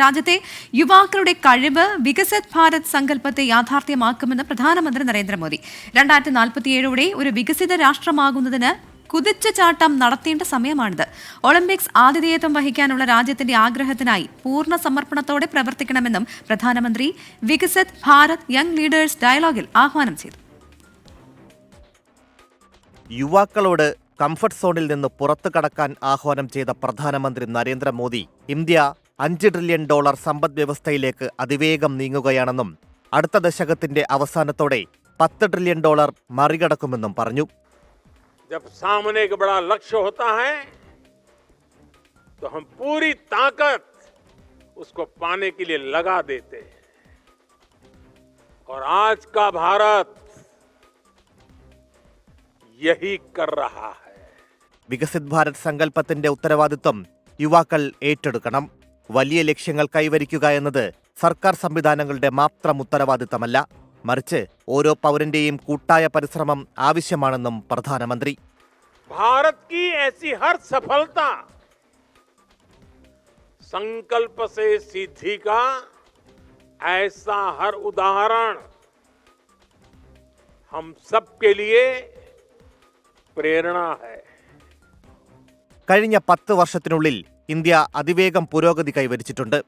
രാജ്യത്തെ യുവാക്കളുടെ കഴിവ് വികസിത് ഭാരത് സങ്കല്പത്തെ യാഥാർത്ഥ്യമാക്കുമെന്ന് പ്രധാനമന്ത്രി നരേന്ദ്രമോദി. രണ്ടായിരത്തി നാൽപ്പത്തിയേഴോടെ ഒരു വികസിത രാഷ്ട്രമാകുന്നതിന് കുതിച്ചു ചാട്ടം നടത്തേണ്ട സമയമാണിത്. ഒളിമ്പിക്സ് ആതിഥേയത്വം വഹിക്കാനുള്ള രാജ്യത്തിന്റെ ആഗ്രഹത്തിനായി പൂർണ സമർപ്പണത്തോടെ പ്രവർത്തിക്കണമെന്നും പ്രധാനമന്ത്രി വികസിത് ഭാരത് യങ് ലീഡേഴ്സ് ഡയലോഗിൽ ആഹ്വാനം ചെയ്തു. യുവാക്കളോട് കംഫർട്ട് സോണിൽ നിന്ന് പുറത്തു കടക്കാൻ ആഹ്വാനം ചെയ്ത പ്രധാനമന്ത്രി നരേന്ദ്രമോദി ഇന്ത്യ അഞ്ച് ട്രില്യൺ ഡോളർ സമ്പദ് വ്യവസ്ഥയിലേക്ക് അതിവേഗം നീങ്ങുകയാണെന്നും അടുത്ത ദശകത്തിന്റെ അവസാനത്തോടെ പത്ത് ട്രില്യൺ ഡോളർ മറികടക്കുമെന്നും പറഞ്ഞു जब सामने एक बड़ा लक्ष्य होता है तो हम पूरी ताकत उसको पाने के लिए लगा देते हैं और आज का भारत यही कर रहा है വികസിത് ഭാരത് സങ്കല്പത്തിന്റെ ഉത്തരവാദിത്വം യുവാക്കൾ ഏറ്റെടുക്കണം വലിയ ലക്ഷ്യങ്ങൾ കൈവരിക്കുക എന്നത് സർക്കാർ സംവിധാനങ്ങളുടെ മാത്രം ഉത്തരവാദിത്തമല്ല മറിച്ച് ഓരോ പൗരന്റെയും കൂട്ടായ പരിശ്രമം ആവശ്യമാണെന്നും പ്രധാനമന്ത്രി भारत की ऐसी हर सफलता संकल्प से सिद्धि का ऐसा हर उदाहरण हम सबके लिए प्रेरणा है കഴിഞ്ഞ പത്ത് വർഷത്തിനുള്ളിൽ ഇന്ത്യ അതിവേഗം പുരോഗതി കൈവരിച്ചിട്ടുണ്ട്.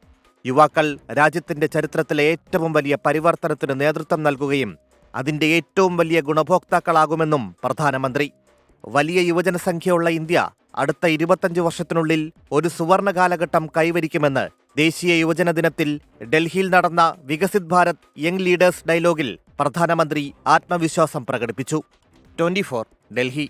യുവാക്കൾ രാജ്യത്തിന്റെ ചരിത്രത്തിലെ ഏറ്റവും വലിയ പരിവർത്തനത്തിന് നേതൃത്വം നൽകുകയും അതിന്റെ ഏറ്റവും വലിയ ഗുണഭോക്താക്കളാകുമെന്നും പ്രധാനമന്ത്രി. വലിയ യുവജനസംഖ്യയുള്ള ഇന്ത്യ അടുത്ത ഇരുപത്തഞ്ച് വർഷത്തിനുള്ളിൽ ഒരു സുവർണ കാലഘട്ടം കൈവരിക്കുമെന്ന് ദേശീയ യുവജന ദിനത്തിൽ ഡൽഹിയിൽ നടന്ന വികസിത് ഭാരത് യങ് ലീഡേഴ്സ് ഡയലോഗിൽ പ്രധാനമന്ത്രി ആത്മവിശ്വാസം പ്രകടിപ്പിച്ചു. ട്വന്റി ഡൽഹി